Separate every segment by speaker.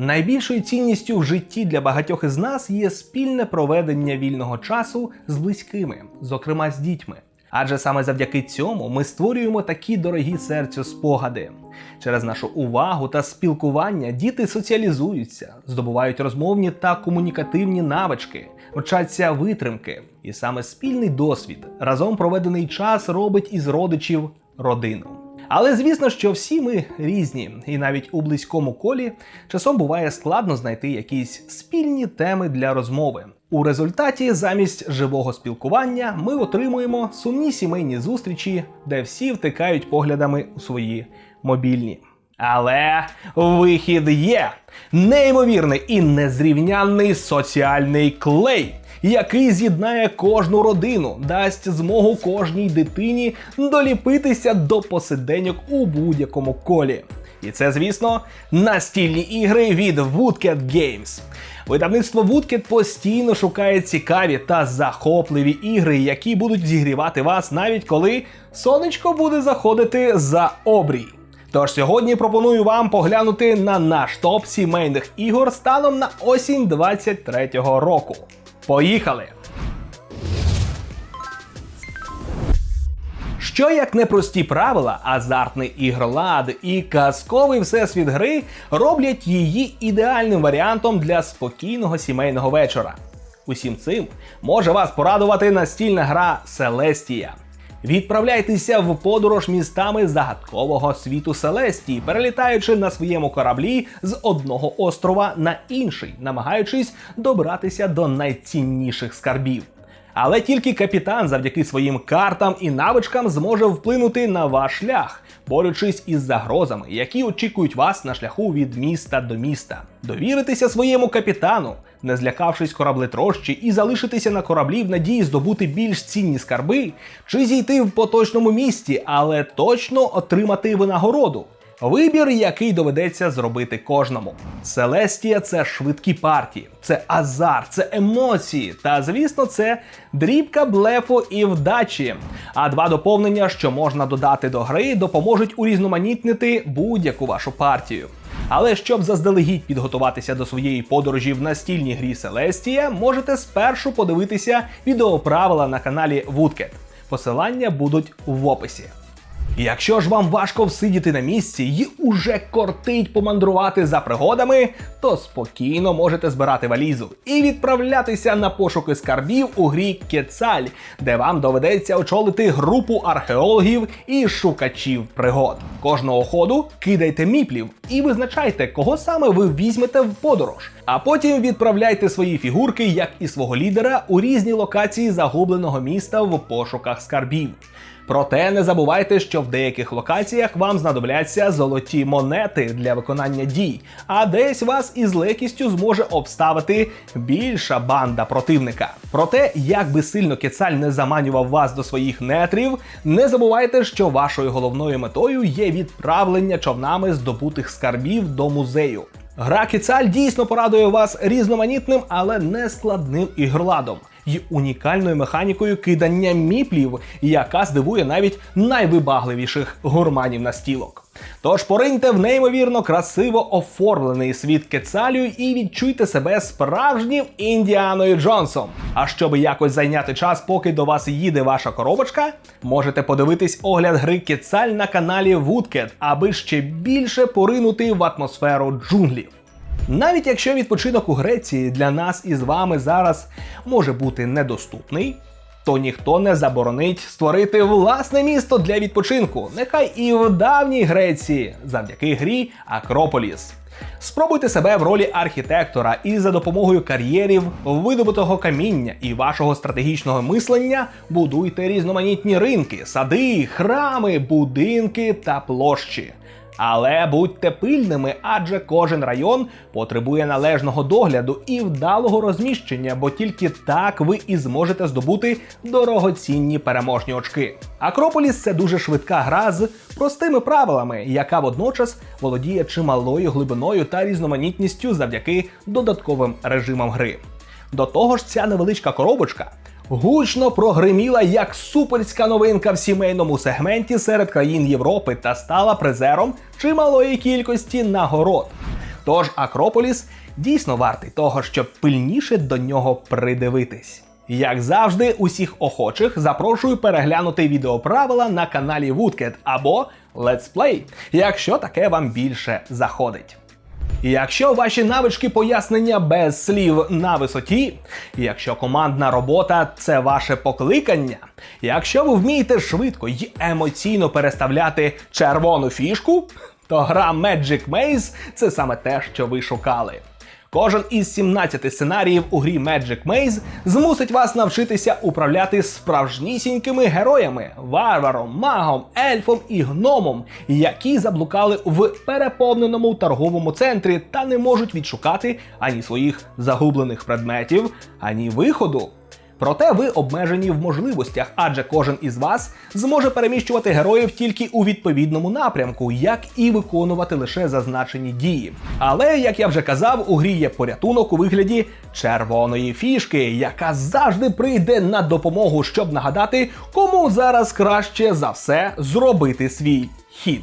Speaker 1: Найбільшою цінністю в житті для багатьох із нас є спільне проведення вільного часу з близькими, зокрема з дітьми. Адже саме завдяки цьому ми створюємо такі дорогі серцю спогади. Через нашу увагу та спілкування діти соціалізуються, здобувають розмовні та комунікативні навички, вчаться витримки. І саме спільний досвід, разом проведений час робить із родичів родину. Але звісно, що всі ми різні, і навіть у близькому колі часом буває складно знайти якісь спільні теми для розмови. У результаті, замість живого спілкування, ми отримуємо сумні сімейні зустрічі, де всі втикають поглядами у свої мобільні. Але вихід є неймовірний і незрівнянний соціальний клей, який з'єднає кожну родину, дасть змогу кожній дитині доліпитися до посиденьок у будь-якому колі. І це, звісно, настільні ігри від Woodcat Games. Видавництво Woodcat постійно шукає цікаві та захопливі ігри, які будуть зігрівати вас навіть коли сонечко буде заходити за обрій. Тож сьогодні пропоную вам поглянути на наш топ сімейних ігор станом на осінь 23-го року. Поїхали! Що як непрості правила, азартний ігролад і казковий всесвіт гри роблять її ідеальним варіантом для спокійного сімейного вечора. Усім цим може вас порадувати настільна гра Селестія. Відправляйтеся в подорож містами загадкового світу Селестії, перелітаючи на своєму кораблі з одного острова на інший, намагаючись добратися до найцінніших скарбів. Але тільки капітан завдяки своїм картам і навичкам зможе вплинути на ваш шлях, борючись із загрозами, які очікують вас на шляху від міста до міста. Довіритися своєму капітану, не злякавшись кораблетрощі, і залишитися на кораблі в надії здобути більш цінні скарби, чи зійти в поточному місті, але точно отримати винагороду. Вибір, який доведеться зробити кожному. Селестія це швидкі партії, це азарт, це емоції. Та звісно, це дрібка блефу і вдачі. А два доповнення, що можна додати до гри, допоможуть урізноманітнити будь-яку вашу партію. Але щоб заздалегідь підготуватися до своєї подорожі в настільній грі Селестія, можете спершу подивитися відеоправила на каналі Woodcat. Посилання будуть в описі. Якщо ж вам важко всидіти на місці і уже кортить помандрувати за пригодами, то спокійно можете збирати валізу і відправлятися на пошуки скарбів у грі Кецаль, де вам доведеться очолити групу археологів і шукачів пригод. Кожного ходу кидайте міплів і визначайте, кого саме ви візьмете в подорож. А потім відправляйте свої фігурки, як і свого лідера, у різні локації загубленого міста в пошуках скарбів. Проте не забувайте, що в деяких локаціях вам знадобляться золоті монети для виконання дій, а десь вас із легкістю зможе обставити більша банда противника. Проте, як би сильно кецаль не заманював вас до своїх нетрів, не забувайте, що вашою головною метою є відправлення човнами здобутих скарбів до музею. Гра Кіцаль дійсно порадує вас різноманітним, але не складним ігроладом і унікальною механікою кидання міплів, яка здивує навіть найвибагливіших гурманів настілок. Тож пориньте в неймовірно красиво оформлений світ Кецалю і відчуйте себе справжнім Індіаною Джонсом. А щоб якось зайняти час, поки до вас їде ваша коробочка, можете подивитись огляд гри Кецаль на каналі Woodcat, аби ще більше поринути в атмосферу джунглів. Навіть якщо відпочинок у Греції для нас із вами зараз може бути недоступний, то ніхто не заборонить створити власне місто для відпочинку, нехай і в давній Греції, завдяки грі Акрополіс. Спробуйте себе в ролі архітектора і за допомогою кар'єрів, видобутого каміння і вашого стратегічного мислення будуйте різноманітні ринки, сади, храми, будинки та площі. Але будьте пильними, адже кожен район потребує належного догляду і вдалого розміщення, бо тільки так ви і зможете здобути дорогоцінні переможні очки. Акрополіс це дуже швидка гра з простими правилами, яка водночас володіє чималою глибиною та різноманітністю завдяки додатковим режимам гри. До того ж, ця невеличка коробочка гучно прогриміла як суперська новинка в сімейному сегменті серед країн Європи та стала призером чималої кількості нагород. Тож Акрополіс дійсно вартий того, щоб пильніше до нього придивитись. Як завжди, усіх охочих запрошую переглянути відеоправила на каналі Woodcat або Let's Play, якщо таке вам більше заходить. Якщо ваші навички пояснення без слів на висоті, якщо командна робота це ваше покликання, якщо ви вмієте швидко й емоційно переставляти червону фішку, то гра Magic Maze це саме те, що ви шукали. Кожен із 17 сценаріїв у грі Magic Maze змусить вас навчитися управляти справжнісінькими героями, варваром, магом, ельфом і гномом, які заблукали в переповненому торговому центрі та не можуть відшукати ані своїх загублених предметів, ані виходу. Проте ви обмежені в можливостях, адже кожен із вас зможе переміщувати героїв тільки у відповідному напрямку, як і виконувати лише зазначені дії. Але, як я вже казав, у грі є порятунок у вигляді червоної фішки, яка завжди прийде на допомогу, щоб нагадати, кому зараз краще за все зробити свій хід.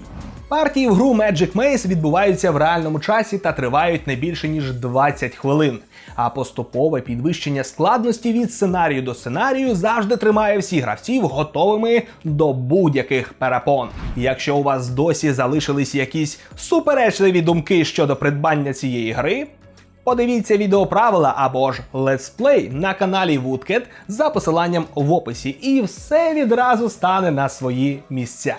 Speaker 1: Партії в гру Magic Maze відбуваються в реальному часі та тривають не більше ніж 20 хвилин. А поступове підвищення складності від сценарію до сценарію завжди тримає всіх гравців готовими до будь-яких перепон. Якщо у вас досі залишились якісь суперечливі думки щодо придбання цієї гри. Подивіться відеоправила або ж Play на каналі Woodcat за посиланням в описі, і все відразу стане на свої місця.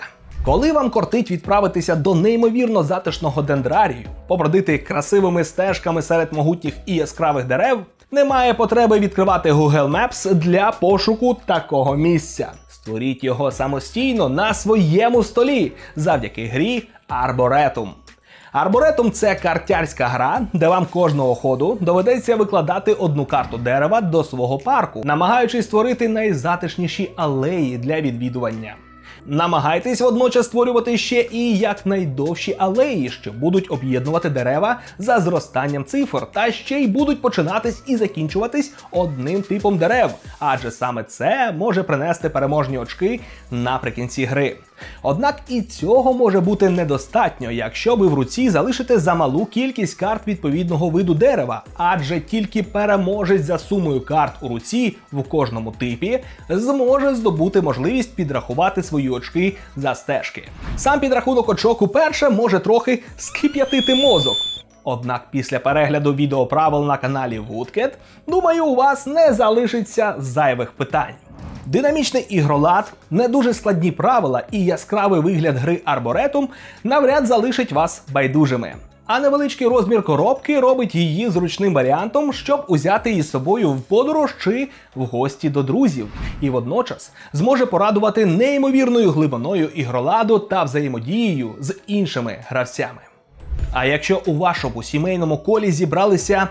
Speaker 1: Коли вам кортить відправитися до неймовірно затишного дендрарію, побродити красивими стежками серед могутніх і яскравих дерев, немає потреби відкривати Google Maps для пошуку такого місця. Створіть його самостійно на своєму столі завдяки грі Arboretum. Арборетум це картярська гра, де вам кожного ходу доведеться викладати одну карту дерева до свого парку, намагаючись створити найзатишніші алеї для відвідування. Намагайтесь водночас створювати ще і якнайдовші алеї, що будуть об'єднувати дерева за зростанням цифр, та ще й будуть починатись і закінчуватись одним типом дерев, адже саме це може принести переможні очки наприкінці гри. Однак і цього може бути недостатньо, якщо ви в руці залишите замалу кількість карт відповідного виду дерева, адже тільки переможець за сумою карт у руці в кожному типі зможе здобути можливість підрахувати свої очки за стежки. Сам підрахунок очок уперше може трохи скип'ятити мозок. Однак після перегляду відеоправил на каналі Woodcat, думаю, у вас не залишиться зайвих питань. Динамічний ігролад, не дуже складні правила і яскравий вигляд гри Arboretum навряд залишить вас байдужими. А невеличкий розмір коробки робить її зручним варіантом, щоб узяти її з собою в подорож чи в гості до друзів, і водночас зможе порадувати неймовірною глибиною ігроладу та взаємодією з іншими гравцями. А якщо у вашому сімейному колі зібралися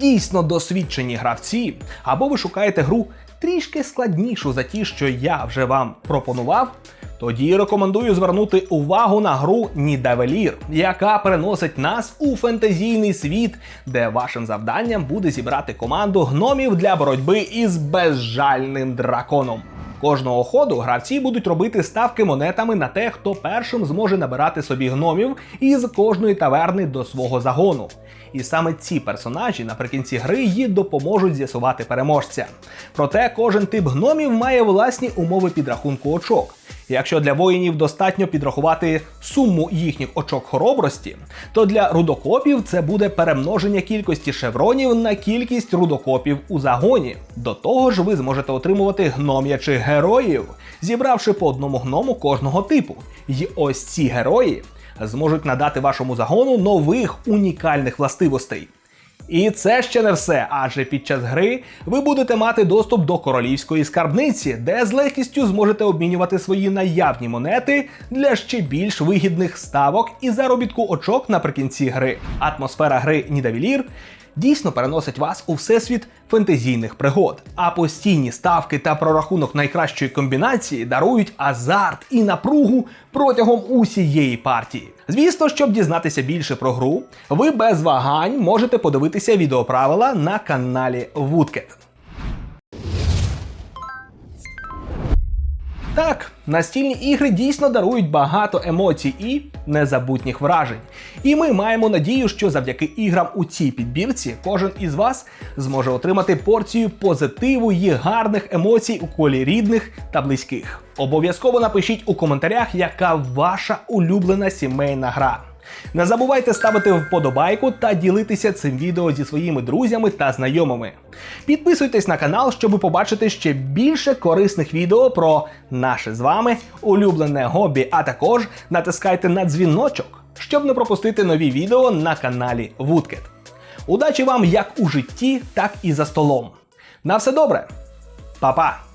Speaker 1: дійсно досвідчені гравці, або ви шукаєте гру трішки складнішу за ті, що я вже вам пропонував, тоді рекомендую звернути увагу на гру Нідавелір, яка переносить нас у фентезійний світ, де вашим завданням буде зібрати команду гномів для боротьби із безжальним драконом. Кожного ходу гравці будуть робити ставки монетами на те, хто першим зможе набирати собі гномів із кожної таверни до свого загону. І саме ці персонажі наприкінці гри їй допоможуть з'ясувати переможця. Проте кожен тип гномів має власні умови підрахунку очок. Якщо для воїнів достатньо підрахувати суму їхніх очок хоробрості, то для рудокопів це буде перемноження кількості шевронів на кількість рудокопів у загоні. До того ж, ви зможете отримувати гном'ячих героїв, зібравши по одному гному кожного типу. І ось ці герої зможуть надати вашому загону нових унікальних властивостей. І це ще не все, адже під час гри ви будете мати доступ до королівської скарбниці, де з легкістю зможете обмінювати свої наявні монети для ще більш вигідних ставок і заробітку очок наприкінці гри. Атмосфера гри Нідавілір дійсно переносить вас у всесвіт фентезійних пригод. А постійні ставки та прорахунок найкращої комбінації дарують азарт і напругу протягом усієї партії. Звісно, щоб дізнатися більше про гру, ви без вагань можете подивитися відеоправила на каналі Woodcat. Так, настільні ігри дійсно дарують багато емоцій і незабутніх вражень. І ми маємо надію, що завдяки іграм у цій підбірці кожен із вас зможе отримати порцію позитиву і гарних емоцій у колі рідних та близьких. Обов'язково напишіть у коментарях, яка ваша улюблена сімейна гра. Не забувайте ставити вподобайку та ділитися цим відео зі своїми друзями та знайомими. Підписуйтесь на канал, щоб побачити ще більше корисних відео про наше з вами улюблене хобі, а також натискайте на дзвіночок, щоб не пропустити нові відео на каналі Вудкет. Удачі вам як у житті, так і за столом. На все добре, Па-па!